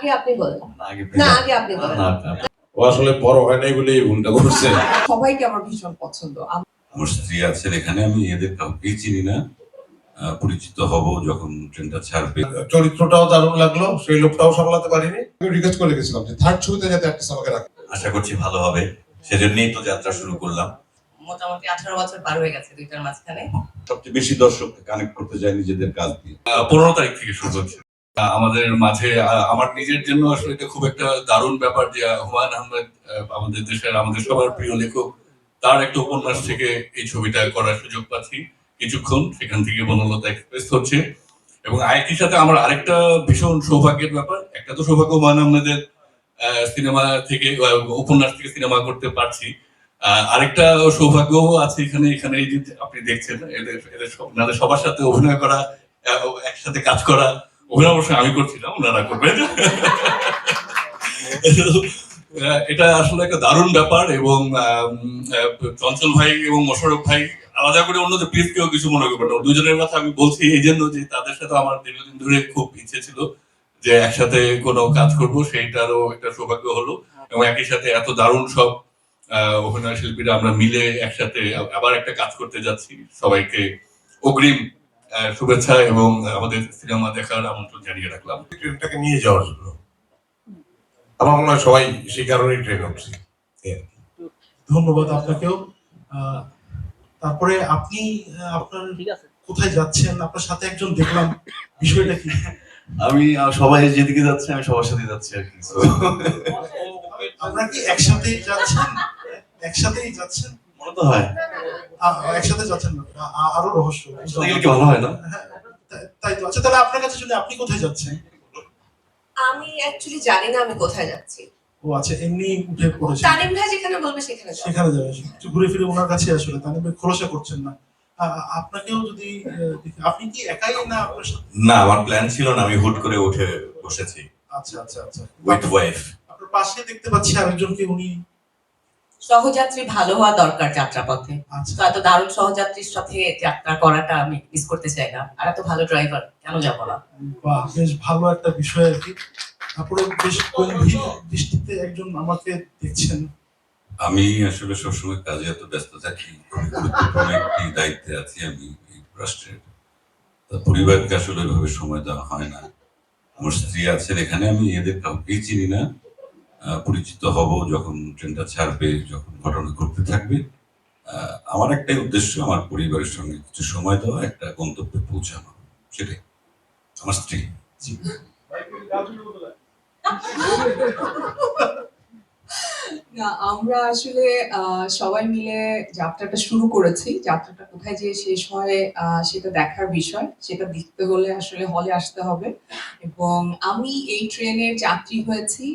আগে আপনি বলেন। না আগে আপনি বলেন। ও আসলে বড় হয় নাই বলে এই ভুলটা করছে। সবাইকে আমার ভীষণ পছন্দ। আমার স্ত্রী আছেন এখানে আমি এদের কাউকেই চিনি না। পরিচিত হব যখন ট্রেনটা ছাড়বে। চরিত্রটাও দারুণ লাগল সেই লোকটাও সামলাতে পারিনি। আমি রিকোয়েস্ট করে গেছিলাম যে থার্ড ছবিতে যাতে আমাকে রাখে। আশা করছি ভালো হবে। সেজন্যই তো যাত্রা শুরু করলাম। মোটামুটি আঠারো বছর পার হয়ে গেছে দুইটার মাঝখানে। সবচেয়ে বেশি দর্শক কানেক্ট করতে যায় নিজেদের কাজ দিয়ে। পনেরো তারিখ থেকে শুরু হচ্ছে। আমাদের মাঝে আমার নিজের জন্য আসলে এটা খুব একটা দারুণ ব্যাপার যে হুমায়ুন আহমেদ আমাদের দেশের, আমাদের সবার প্রিয় লেখক, তার একটা উপন্যাস থেকে এই ছবিটা করার সুযোগ পাচ্ছি। কিছুক্ষণ সেখান থেকে বনলতা এক্সপ্রেস হচ্ছে। এবং একই সাথে আমার আরেকটা ভীষণ সৌভাগ্যের ব্যাপার, একটা তো সৌভাগ্য হুমায়ুন আহমেদের সিনেমা থেকে উপন্যাস থেকে সিনেমা করতে পারছি। আরেকটা সৌভাগ্য আছে এখানে এখানে এই যে আপনি দেখছেন, এদের এদের সবার সাথে অভিনয় করা একসাথে কাজ করা অভিনয় অবশ্যই আমি করছিলাম, ওনারা করবেন। এটা আসলে একটা দারুণ ব্যাপার এবং চঞ্চল ভাই এবং মোশারফ ভাই আলাদা করে অন্য প্লিজ কেউ কিছু মনে করবেন না। দুজনের কথা আমি বলছি এই জন্য যে তাদের সাথে আমার দীর্ঘদিন ধরে খুব ইচ্ছে ছিল যে একসাথে কোনো কাজ করব, সেইটারও একটা সৌভাগ্য হলো এবং একই সাথে এত দারুণ সব অভিনয় শিল্পীরা আমরা মিলে একসাথে আবার একটা কাজ করতে যাচ্ছি। সবাইকে অগ্রিম শুভেচ্ছা এবং আমাদের সিনেমা দেখার আমন্ত্রণ জানিয়ে রাখলাম। ট্রেনটাকে নিয়ে যাওয়ার জন্য। আমার মনে হয় সবাই সেই কারণেই ট্রেন উঠছি ধন্যবাদ আপনাকেও। আহ, তারপরে আপনি আহ, আপনার কোথায় যাচ্ছেন? আপনার সাথে একজন দেখলাম। বিষয়টা কি? আমি সবাই যেদিকে যাচ্ছে আমি সবার সাথে যাচ্ছি আর কি আপনারা কি একসাথেই যাচ্ছেন? একসাথেই যাচ্ছেন? মনে তো হয় একসাথে যাচ্ছেন না। আরও রহস্য। গেলে কি ভালো হয় না? হ্যাঁ, তাই- তো। আচ্ছা তাহলে আপনার কাছে শুনে আপনি কোথায় যাচ্ছেন? আমি অ্যাকচুয়ালি জানি না আমি কোথায় যাচ্ছি। ও আচ্ছা এমনি উঠে পড়েছেন। তানিম ভাই যেখানে বলবে সেখানে যাব সেখানে যাবেন একটু ঘুরে ফিরে ওনার কাছে আসলে। তানিম ভাই খোলসা করছেন না। আপনাকেও যদি আহ, আপনি কি একাই না আপনার সাথে? না আমার প্ল্যান ছিল না আমি হুট করে উঠে বসেছি। আচ্ছা আচ্ছা আচ্ছা। উইথ ওয়াইফ আপনার পাশে দেখতে পাচ্ছি আরেকজনকে উনি সহযাত্রী ভালো হওয়া দরকার যাত্রাপথে। আচ্ছা। তো এত দারুণ সহযাত্রীর সাথে যাত্রা করাটা আমি মিস করতে চাই না। আর এত ভালো ড্রাইভার কেন যাব না? বাহ বেশ ভালো একটা বিষয় আর কি। তারপরে বেশ গম্ভীর দৃষ্টিতে একজন আমাকে দেখছেন। আমি আসলে সবসময় কাজে এত ব্যস্ত থাকি। গুরুত্বপূর্ণ একটি দায়িত্বে আছি আমি রাষ্ট্রের। তা পরিবারকে আসলে ওইভাবে সময় দেওয়া হয় না। আমার স্ত্রী আছেন এখানে আমি এদের কাউকেই চিনি না। পরিচিত হব যখন ট্রেনটা ছাড়বে, যখন ঘটনা ঘটতে থাকবে। আমার একটাই উদ্দেশ্য, আমার পরিবারের সঙ্গে কিছু সময় দেওয়া, একটা গন্তব্যে পৌঁছানো। সেটাই। আমার স্ত্রী। না, আমরা আসলে সবাই মিলে যাত্রাটা শুরু করেছি। যাত্রাটা কোথায় যে শেষ হয় সেটা দেখার বিষয়। সেটা দেখতে হলে আসলে হলে আসতে হবে। এবং আমি এই ট্রেনের যাত্রী হয়েছি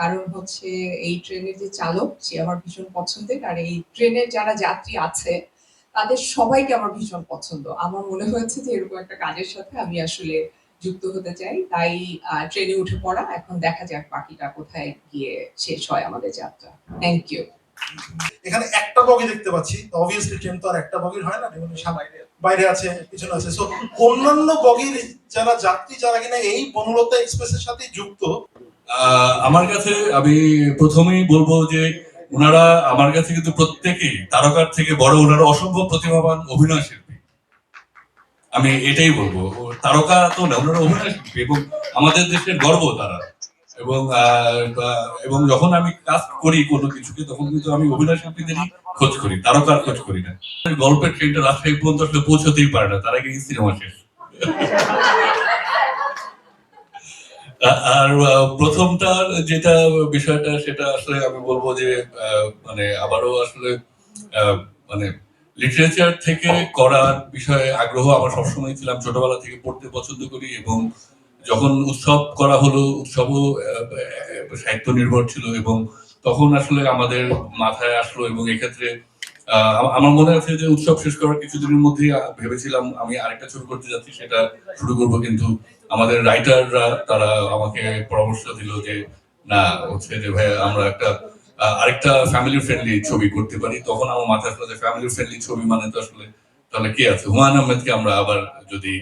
কারণ হচ্ছে এই ট্রেনের যে চালক, সে আমার ভীষণ পছন্দের। আর এই ট্রেনের যারা যাত্রী আছে, তাদের সবাইকে আমার ভীষণ পছন্দ। আমার মনে হয়েছে যে এরকম একটা কাজের সাথে আমি আসলে যুক্ত হতে চাই। তাই ট্রেনে উঠে পড়া। এখন দেখা যাক বাকিটা কোথায় গিয়ে শেষ হয় আমাদের যাত্রা। থ্যাংক ইউ এখানে একটা বগি দেখতে পাচ্ছি। অবভিয়াসলি ট্রেন তো আর একটা বগির হয় না যেমন সামনে বাইরে আছে পিছনে আছে। সো অন্যান্য বগির যারা যাত্রী যারা কিনা এই বনলতা এক্সপ্রেসের সাথে যুক্ত। আহ, আমার কাছে আমি প্রথমেই বলব যে ওনারা আমার কাছে কিন্তু প্রত্যেকেই তারকার থেকে বড় ওনারা অসম্ভব প্রতিভাবান অভিনয় শিল্পী আমি এটাই বলব। তারকা তো না অভিনয় এবং আমাদের দেশের গর্ব তারা। এবং এবং যখন আমি কাজ করি কোনো কিছুকে তখন কিন্তু আমি অভিনয় শিল্পীদেরই খোঁজ করি তারকার খোঁজ করি না। গল্পের ট্রেনটা রাজশাহী পর্যন্ত আসলে পৌঁছতেই পারে না তার আগে সিনেমা শেষ। আর আহ, প্রথমটার যেটা বিষয়টা সেটা আসলে আমি বলব যে মানে আবারও আসলে মানে লিটারেচার থেকে করার বিষয়ে আগ্রহ আমার সবসময় ছিলাম। ছোটবেলা থেকে পড়তে পছন্দ করি এবং যখন উৎসব করা হলো, উৎসবও সাহিত্য নির্ভর ছিল এবং তখন আসলে আমাদের মাথায় আসলো এবং এক্ষেত্রে আমার মনে আছে যে উৎসব শেষ করার কিছুদিনের মধ্যেই ভেবেছিলাম আমি আরেকটা শুরু করতে যাচ্ছি, সেটা শুরু করব। কিন্তু আমাদের রাইটাররা তারা আমাকে পরামর্শ দিল যে, না, হচ্ছে যে ভাই আমরা একটা আরেকটা ফ্যামিলি ফ্রেন্ডলি ছবি করতে পারি। তখন আমার মাথায় আসলো যে ফ্যামিলি ফ্রেন্ডলি ছবি মানে তো আসলে তাহলে কে আছে? হুমায়ুন আহমেদকে আমরা আবার যদি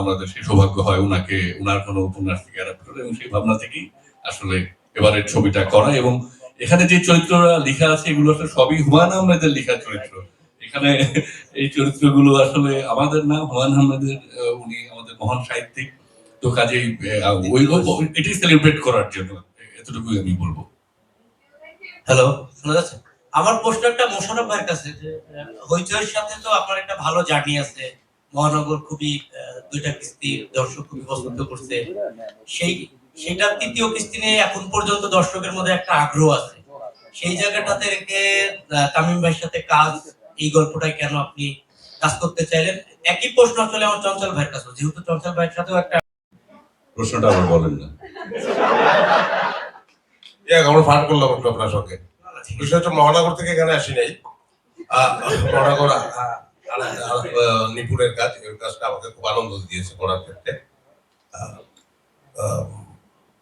আমাদের সেই সৌভাগ্য হয় ওনাকে ওনার কোনো উপন্যাস থেকে অ্যাডাপ্ট করে এবং সেই ভাবনা থেকেই আসলে এবারের ছবিটা করা। এবং এখানে যে চরিত্ররা লেখা আছে, এগুলো আসলে সবই হুমায়ুন আহমেদের লেখা চরিত্র। এখানে এই চরিত্রগুলো আসলে আমাদের না, হুমায়ুন আহমেদের উনি আমাদের মহান সাহিত্যিক। তো কাজেই এটি সেলিব্রেট করার জন্য। এতটুকুই আমি বলব। হ্যালো শোনা যাচ্ছে? আমার প্রশ্ন একটা মোশারফ ভাইয়ের কাছে, যে সাথে তো আপনার একটা ভালো জার্নি আছে। মহানগর খুবই দুইটা কিস্তি দর্শক খুবই পছন্দ করছে। সেই সেটা তৃতীয় কিস্তি নিয়ে এখন পর্যন্ত দর্শকের মধ্যে একটা আগ্রহ আছে। সেই জায়গাটাতে রেখে তামিম ভাইয়ের সাথে কাজ, এই গল্পটাই কেন আপনি কাজ করতে চাইলেন? একই প্রশ্ন আসলে আমার চঞ্চল ভাইয়ের কাছে। যেহেতু চঞ্চল ভাইয়ের সাথেও একটা প্রশ্নটা আবার বলেন না। যাক, আমরা ফান করলাম একটু আপনার সঙ্গে। বিষয় হচ্ছে মহানগর থেকে এখানে আসি নাই। মহানগর নিপুণের কাজ এই কাজটা আমাকে খুব আনন্দ দিয়েছে করার ক্ষেত্রে।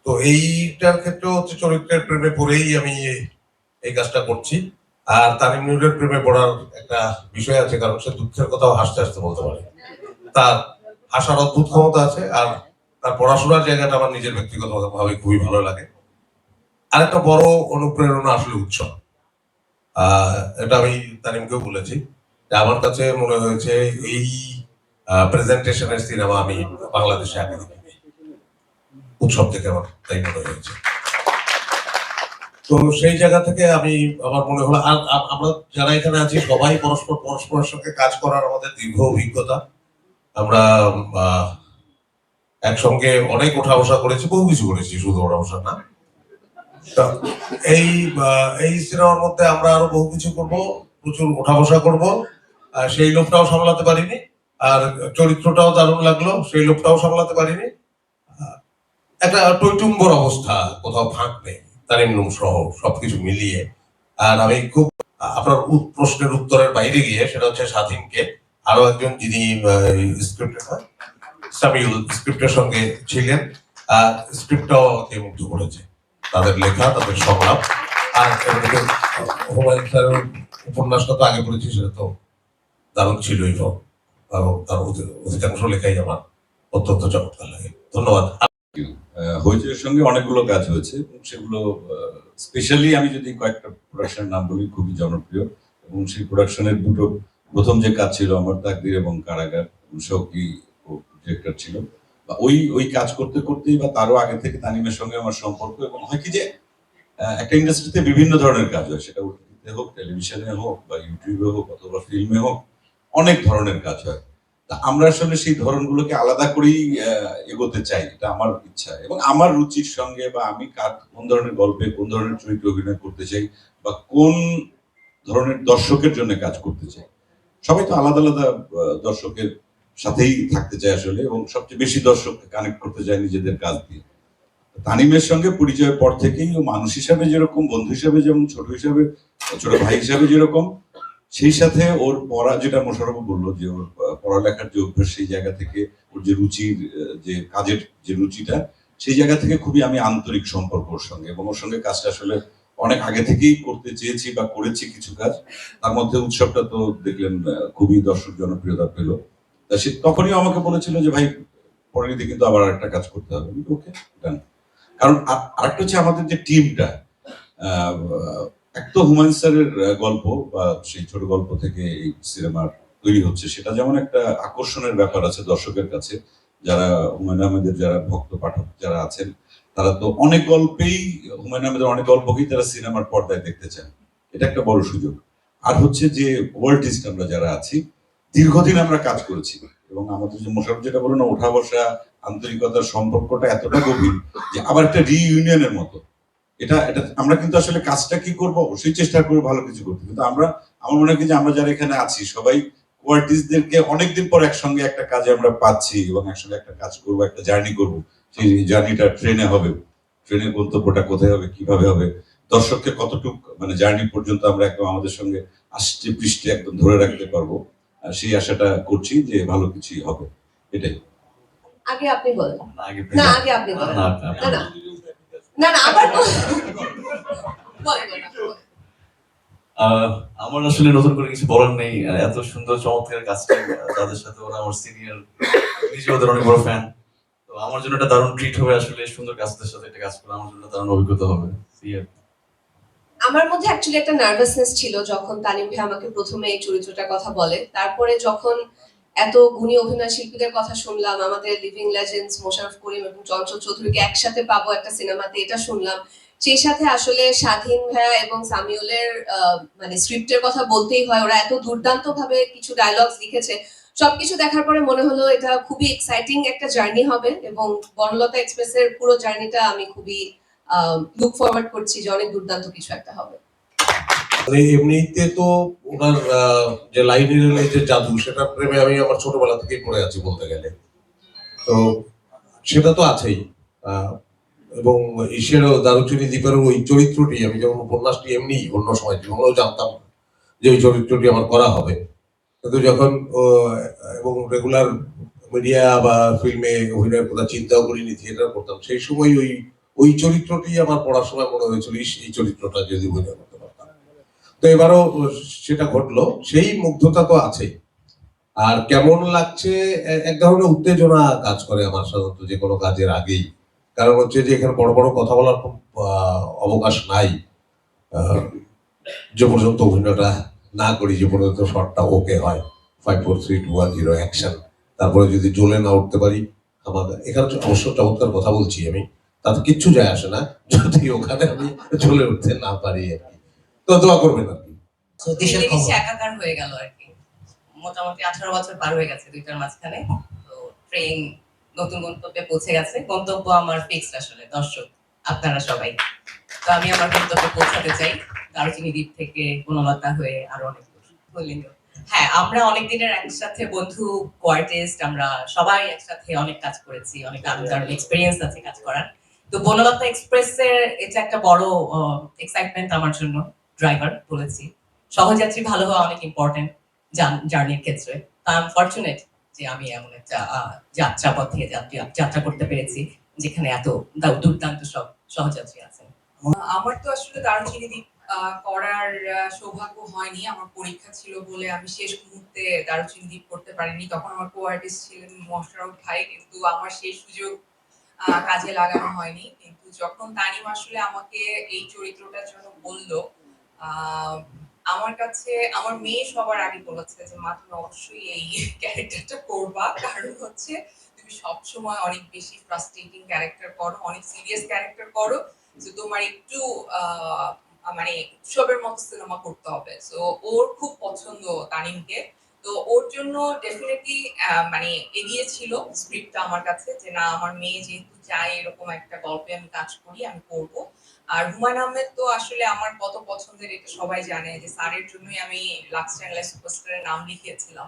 তো এইটার ক্ষেত্রে হচ্ছে চরিত্রের প্রেমে পড়েই আমি এই- কাজটা করছি। আর তারিম নুরের প্রেমে পড়ার একটা বিষয় আছে কারণ সে দুঃখের কথাও হাসতে হাসতে বলতে পারে। তার হাসার অদ্ভুত ক্ষমতা আছে আর তার পড়াশোনার জায়গাটা আমার নিজের ব্যক্তিগত ভাবে খুবই ভালো লাগে। আরেকটা বড় অনুপ্রেরণা আসলে উৎসব। আহ, এটা আমি তারিমকেও বলেছি আমার কাছে মনে হয়েছে এই প্রেজেন্টেশনের সিনেমা আমি বাংলাদেশে আগে উৎসব থেকে আমার তাই মনে হয়েছে। তো সেই জায়গা থেকে আমি আমার মনে হলো আমরা যারা এখানে আছি সবাই পরস্পর পরস্পরের সঙ্গে কাজ করার আমাদের দীর্ঘ অভিজ্ঞতা। আমরা একসঙ্গে অনেক ওঠা বসা করেছি বহু কিছু করেছি শুধু ওঠা বসা না। এই এই সিনেমার মধ্যে আমরা আরও বহু কিছু করব, প্রচুর ওঠা বসা করব সেই লোকটাও সামলাতে পারিনি, আর চরিত্রটাও দারুণ লাগল, সেই লোকটাও সামলাতে পারিনি। একটা টৈটুম্বর অবস্থা কোথাও ফাঁক নেই তারিম নুম সহ সবকিছু মিলিয়ে। আর আমি খুব, আপনার প্রশ্নের উত্তরের বাইরে গিয়ে সেটা হচ্ছে স্বাধীনকে। আরও একজন যিনি সামিউল স্ক্রিপ্টের সঙ্গে ছিলেন, আর স্ক্রিপ্টটাও আমাকে মুগ্ধ করেছে। তাদের লেখা তাদের সংলাপ। আর হুমায়ুন স্যারের উপন্যাসটা তো আগে পড়েছি সেটা তো দারুণ ছিলই এবং তার অধি- অধিকাংশ লেখাই আমার অত্যন্ত চমৎকার লাগে। ধন্যবাদ। আহ, হইচইয়ের সঙ্গে অনেকগুলো কাজ হয়েছে সেগুলো স্পেশালি আমি যদি কয়েকটা প্রোডাকশনের নাম বলি খুবই জনপ্রিয় এবং সেই প্রোডাকশনের দুটো প্রথম যে কাজ ছিল আমার তাকদির এবং কারাগার শৌকি ডিরেক্টর ছিল। বা ওই ওই কাজ করতে করতেই বা তারও আগে থেকে তানিমের সঙ্গে আমার সম্পর্ক এবং হয় কি যে একটা ইন্ডাস্ট্রিতে বিভিন্ন ধরনের কাজ হয়। সেটা ওটিতে হোক টেলিভিশনে হোক বা ইউটিউবে হোক অথবা ফিল্মে হোক, অনেক ধরনের কাজ হয়। তা আমরা আসলে সেই ধরনগুলোকে আলাদা করেই এগোতে চাই, এটা আমার ইচ্ছা। এবং আমার রুচির সঙ্গে বা আমি কার, কোন ধরনের গল্পে, কোন ধরনের চরিত্রে অভিনয় করতে চাই বা কোন ধরনের দর্শকের জন্য কাজ করতে চাই, সবাই তো আলাদা আলাদা দর্শকের সাথেই থাকতে চায় আসলে এবং সবচেয়ে বেশি দর্শককে কানেক্ট করতে চায় নিজেদের কাজ দিয়ে। তানিমের সঙ্গে পরিচয়ের পর থেকেই মানুষ হিসাবে যেরকম, বন্ধু হিসাবে যেমন, ছোট হিসাবে, ছোট ভাই হিসাবে যেরকম, সেই সাথে ওর পড়া যেটা মোশারফ বলল যে ওর পড়ালেখার যে অভ্যাস সেই জায়গা থেকে ওর যে রুচির, যে কাজের যে রুচিটা, সেই জায়গা থেকে খুবই আমি আন্তরিক সম্পর্ক ওর সঙ্গে এবং ওর সঙ্গে কাজটা আসলে অনেক আগে থেকেই করতে চেয়েছি বা করেছি কিছু কাজ। তার মধ্যে উৎসবটা তো দেখলেন খুবই দর্শক জনপ্রিয়তা পেল। সে তখনই আমাকে বলেছিল যে, ভাই, পরের দিকে কিন্তু আবার একটা কাজ করতে হবে। ওকে ডান কারণ আর- আরেকটা হচ্ছে আমাদের যে টিমটা এক তো হুমায়ুন স্যারের গল্প বা সেই ছোট গল্প থেকে এই সিনেমার তৈরি হচ্ছে, সেটা যেমন একটা আকর্ষণের ব্যাপার আছে দর্শকের কাছে। যারা হুমায়ুন আহমেদের যারা ভক্ত পাঠক যারা আছেন, তারা তো অনেক গল্পেই, হুমায়ুন আহমেদের অনেক গল্পকেই তারা সিনেমার পর্দায় দেখতে চান। এটা একটা বড় সুযোগ। আর হচ্ছে যে ওয়ার্ল্ডিস্ট আমরা যারা আছি দীর্ঘদিন আমরা কাজ করেছি এবং আমাদের যে মোশারফ যেটা বলো না ওঠা বসা আন্তরিকতার সম্পর্কটা এতটা গভীর যে আবার একটা রিইউনিয়নের মতো। এটা এটা আমরা কিন্তু আসলে কাজটা কি করব? অবশ্যই চেষ্টা করব ভালো কিছু করতে। কিন্তু আমরা, আমার মনে হয় যে আমরা যারা এখানে আছি, সবাই কোয়ার্টিস্টদেরকে অনেকদিন পর একসঙ্গে একটা কাজে আমরা পাচ্ছি এবং একসঙ্গে একটা কাজ করব, একটা জার্নি করব। সেই জার্নিটা ট্রেনে হবে। ট্রেনের গন্তব্যটা কোথায় হবে, কীভাবে হবে? দর্শককে কতটুক মানে জার্নি পর্যন্ত আমরা একদম আমাদের সঙ্গে আষ্টে পৃষ্ঠে একদম ধরে রাখতে পারব? সেই আশাটা করছি যে ভালো কিছুই হবে। এটাই। আগে আপনি বলেন। না আগে আপনি বলেন। না, না না না আবার আমার আসলে নতুন করে কিছু বলার নেই। আর এত সুন্দর চমৎকার কাজটা তাদের সাথে ওরা আমার সিনিয়র নিজে ওদের অনেক বড় ফ্যান তো আমার জন্য একটা দারুণ ট্রিট হবে আসলে সুন্দর কাজদের সাথে একটা কাজ করে। আমার জন্য দারুণ অভিজ্ঞতা হবে. আমার মধ্যে অ্যাকচুয়ালি একটা নার্ভাসনেস ছিল যখন তানিম ভাই আমাকে প্রথমে এই চরিত্রটার কথা বলে। তারপরে যখন এত গুণী অভিনয় শিল্পীদের কথা শুনলাম, আমাদের লিভিং লেজেন্ডস মোশারফ করিম এবং চঞ্চল চৌধুরীকে একসাথে পাবো একটা সিনেমাতে, এটা শুনলাম। সেই সাথে আসলে স্বাধীন ভাইয়া এবং সামিউলের মানে স্ক্রিপ্টের কথা বলতেই হয়, ওরা এত দুর্দান্ত ভাবে কিছু ডায়লগস লিখেছে। সবকিছু দেখার পরে মনে হলো এটা খুবই এক্সাইটিং একটা জার্নি হবে এবং বনলতা এক্সপ্রেসের পুরো জার্নিটা আমি খুবই লুক ফরওয়ার্ড করছি যে অনেক দুর্দান্ত কিছু একটা হবে। মানে এমনিতে তো ওনার যে লাইনের যে জাদু, সেটা প্রেমে আমি আমার ছোটবেলা থেকেই পড়ে আছি বলতে গেলে। তো সেটা তো আছেই। এবং ঈশ্বরের দারুচিনি দ্বীপের ওই চরিত্রটি, আমি যেমন উপন্যাসটি এমনি অন্য সময় জীবনেও জানতাম যে ওই চরিত্রটি আমার করা হবে। কিন্তু যখন এবং রেগুলার মিডিয়া বা ফিল্মে অভিনয়ের কথা চিন্তাও করিনি থিয়েটার করতাম, সেই সময় ওই ওই চরিত্রটি আমার পড়ার সময় মনে হয়েছিল এই চরিত্রটা যদি অভিনয় করতে পারতাম। তো এবারও সেটা ঘটলো। সেই মুগ্ধতা তো আছেই। আর কেমন লাগছে এক ধরনের উত্তেজনা কাজ করে আমার সাধারণত যে কোনো কাজের আগেই। কারণ হচ্ছে যে এখানে বড় বড় কথা বলার অবকাশ নাই। যে পর্যন্ত অভিনয়টা না করি, যে পর্যন্ত শটটা ওকে হয়। Five four three two one zero action তারপরে যদি জ্বলে না উঠতে পারি, আমাদের এখানে অবশ্য চমৎকার কথা বলছি আমি। তাতে কিচ্ছু যায় আসে না যদি ওখানে আমি জ্বলে উঠতে না পারি আর কি। তো দোয়া করবেন আর কি। একাকার হয়ে গেল আর কি। মোটামুটি আঠারো বছর পার হয়ে গেছে দুইটার মাঝখানে। তো ট্রেন নতুন গন্তব্যে পৌঁছে গেছে। গন্তব্য আমার ফিক্সড আসলে দর্শক আপনারা সবাই। তো আমি আমার গন্তব্যে পৌঁছাতে চাই। দারুচিনি দ্বীপ থেকে বনলতা হয়ে আরও অনেক হ্যাঁ আমরা অনেক দিনের একসাথে বন্ধু কোয়ার্টিস্ট আমরা সবাই একসাথে অনেক কাজ করেছি অনেক দারুণ দারুণ এক্সপিরিয়েন্স আছে কাজ করার। তো বনলতা এক্সপ্রেসের এটা একটা বড় এক্সাইটমেন্ট আমার জন্য ড্রাইভার বলেছি। সহযাত্রী ভালো হওয়া অনেক ইম্পর্টেন্ট জার্নির ক্ষেত্রে। তা আই ফর্চুনেট যে আমি এমন একটা যাত্রা পথে যাত্রা করতে পেরেছি, যেখানে এত দুর্দান্ত সব সহযাত্রী আছেন। আমার তো আসলে দারুচিনি করার সৌভাগ্য হয়নি। আমার পরীক্ষা ছিল বলে আমি শেষ মুহূর্তে দারুচিনি দ্বীপ করতে পারিনি। তখন আমার কো আর্টিস্ট ছিলেন মশারফ ভাই, কিন্তু আমার সেই সুযোগ কাজে লাগানো হয়নি। কিন্তু যখন তানিম আসলে আমাকে এই চরিত্রটার জন্য বলল আমার কাছে, আমার মেয়ে সবার আগে বলেছে যে, মা, তুমি অবশ্যই এই ক্যারেক্টারটা করবা। কারণ হচ্ছে, তুমি সবসময় অনেক বেশি ফ্রাস্ট্রেটিং ক্যারেক্টার করো, অনেক সিরিয়াস ক্যারেক্টার করো। যে, তোমার একটু মানে উৎসবের মতো সিনেমা করতে হবে। সো ওর খুব পছন্দ তানিমকে। তো ওর জন্য ডেফিনেটলি মানে এগিয়েছিল স্ক্রিপ্টটা আমার কাছে যে না, আমার মেয়ে যেহেতু চায় এরকম একটা গল্পে আমি কাজ করি, আমি করব। আর হুমায়ুন আহমেদ তো আসলে আমার কত পছন্দের, এটা সবাই জানে যে স্যারের জন্যই আমি লাক্স চ্যানেলের সুপারস্টারের নাম লিখিয়েছিলাম।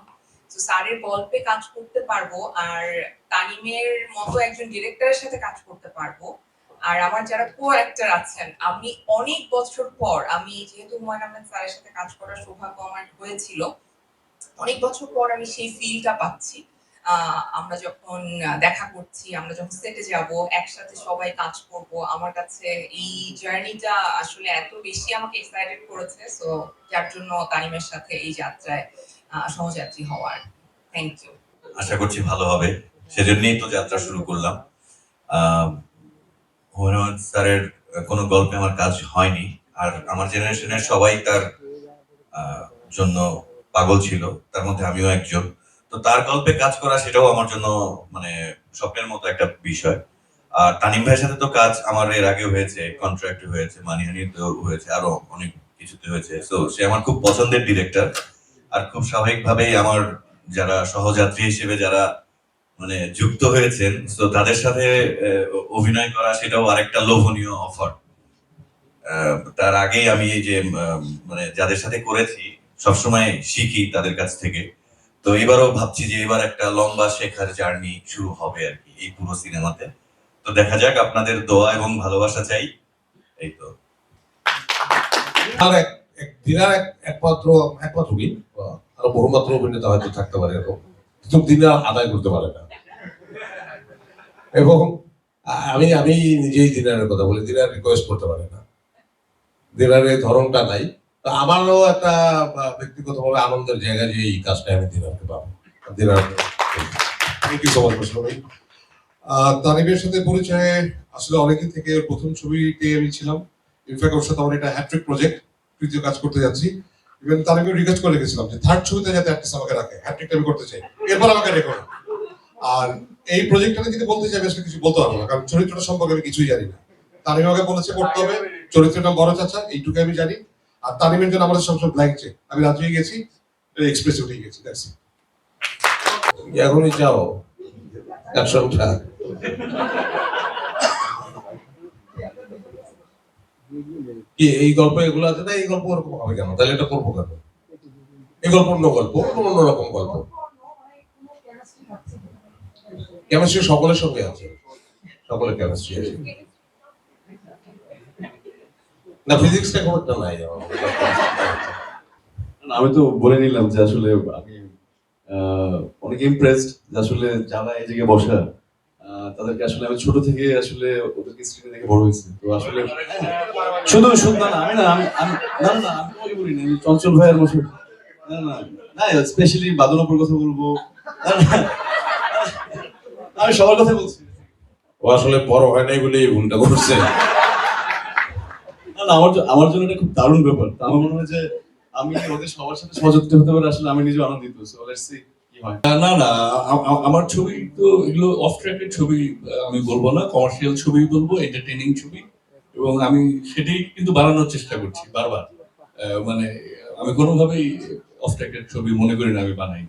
তো স্যারের গল্পে কাজ করতে পারব আর তানিমের মতো একজন ডিরেক্টরের সাথে কাজ করতে পারব। আর আমার যারা কো অ্যাক্টর আছেন, আমি অনেক বছর পর, আমি যেহেতু হুমায়ুন আহমেদ স্যারের সাথে কাজ করার সৌভাগ্য আমার হয়েছিল অনেক বছর পর আমি সেই ফিলটা পাচ্ছি। আমরা যখন দেখা করছি, আমরা যখন সেটে যাব, একসাথে সবাই কাজ করব, আমার কাছে এই জার্নিটা আসলে এত বেশি আমাকে এক্সাইটেড করেছে সো যার জন্য তানিমের সাথে এই যাত্রায় সহযাত্রী হওয়ার। থ্যাংক ইউ আশা করছি ভালো হবে। সেজন্যই তো যাত্রা শুরু করলাম। স্যারের কোনো গল্পে আমার কাজ হয়নি, আর আমার জেনারেশনের সবাই তার জন্য পাগল ছিল, তার মধ্যে আমিও একজন। তো তার গল্পে কাজ করা সেটাও আমার জন্য মানে স্বপ্নের মতো একটা বিষয়। আর তানিম ভাইয়ের সাথে তো কাজ আমার এর আগে হয়েছে কন্ট্রাক্ট হয়েছে মানিহানিতে হয়েছে, আরও অনেক কিছুতে হয়েছে। তো সে আমার খুব পছন্দের ডিরেক্টর আর খুব স্বাভাবিকভাবেই আমার যারা সহযাত্রী হিসেবে যারা মানে যুক্ত হয়েছেন তো তাদের সাথে অভিনয় করা সেটাও আরেকটা লোভনীয় অফার তার আগেই আমি যে মানে যাদের সাথে করেছি সবসময় শিখি তাদের কাছ থেকে। তো এবারও ভাবছি যে এবার একটা লম্বা শেখার জার্নি শুরু হবে আর কি এই পুরো সিনেমাতে। তো দেখা যাক, আপনাদের দোয়া এবং ভালোবাসা চাই। এই তো। আর এক দিনার এক, একমাত্র একমাত্র কি আরও বহুমাত্র অভিনেতা হয়তো থাকতে পারে এরকম। কিন্তু দিনার আদায় করতে পারে না। এবং আমি আমি নিজেই দিনারের কথা বলি, দিনার রিকোয়েস্ট করতে পারে না। দিনারের ধরনটা নাই। তো আমারও একটা ব্যক্তিগতভাবে আনন্দের জায়গা যে এই কাজটা আমি দিনারকে পাবো। দিনার থ্যাংক আহ, সাথে পরিচয়ে আসলে অনেকদিন থেকে প্রথম ছবিতে আমি ছিলাম। ইনফ্যাক্ট ওর সাথে আমার এটা হ্যাট্রিক প্রজেক্ট তৃতীয় কাজ করতে যাচ্ছি। ইভেন তানিমকে রিকোয়েস্ট করে রেখেছিলাম যে থার্ড ছবিতে যাতে একটা আমাকে রাখে। হ্যাট্রিকটা আমি করতে চাই। এরপর আমাকে না। আর এই প্রজেক্টটাতে যদি বলতে চাই আসলে কিছু বলতে পারব না কারণ চরিত্রটা সম্পর্কে আমি কিছুই জানি না। তানিম আমাকে বলেছে করতে হবে। চরিত্রটা বড় চাচা এইটুকু আমি জানি। আর তানিমের জন্য আমাদের সবসময় ব্ল্যাঙ্ক চেক আমি রাজি হয়ে গেছি এক্সপ্রেস উঠে গেছি দ্যাটস ইট এখনই যাও। এই গল্প এগুলো আছে না? এই গল্প ওরকম হবে কেন? তাহলে এটা করব কেন? এই গল্প অন্য গল্প অন্যরকম গল্প। কেমিস্ট্রি সকলের সঙ্গে আছে। সকলের কেমিস্ট্রি আছে। না ফিজিক্সটা খুব একটা নাই। না, আমি তো বলে নিলাম যে আসলে আমি আহ, অনেক ইমপ্রেসড যে আসলে যারা এই জায়গায় বসা তাদেরকে আসলে আমি ছোট থেকে আসলে ওদেরকে স্ক্রিনে দেখে বড় হয়েছি। তো আসলে শুধু শুধু না না, আমি না আমি না না না, আমি তোমাকে বলিনি আমি চঞ্চল ভাইয়ের বসে না না না স্পেশালি বাদলপুর কথা বলব। না, না, আমি সবার কথা বলছি। ও আসলে বড় হয় নাই বলে এই ভুলটা করছে। না না আমার আমার জন্য এটা খুব দারুণ ব্যাপার। আমার মনে হয় যে আমি ওদের সবার সাথে সহযোগিতা হতে পারে, আসলে আমি নিজে আনন্দিত সো লেটস সি না না আমার ছবি তো এগুলো অফ ট্র্যাকের ছবি আমি বলব না কমার্শিয়াল ছবি বলব এন্টারটেইনিং ছবি, এবং আমি সেটাই কিন্তু বানানোর চেষ্টা করছি বারবার। মানে আমি কোনোভাবেই অফ ট্র্যাকের ছবি মনে করি না, আমি বানাই।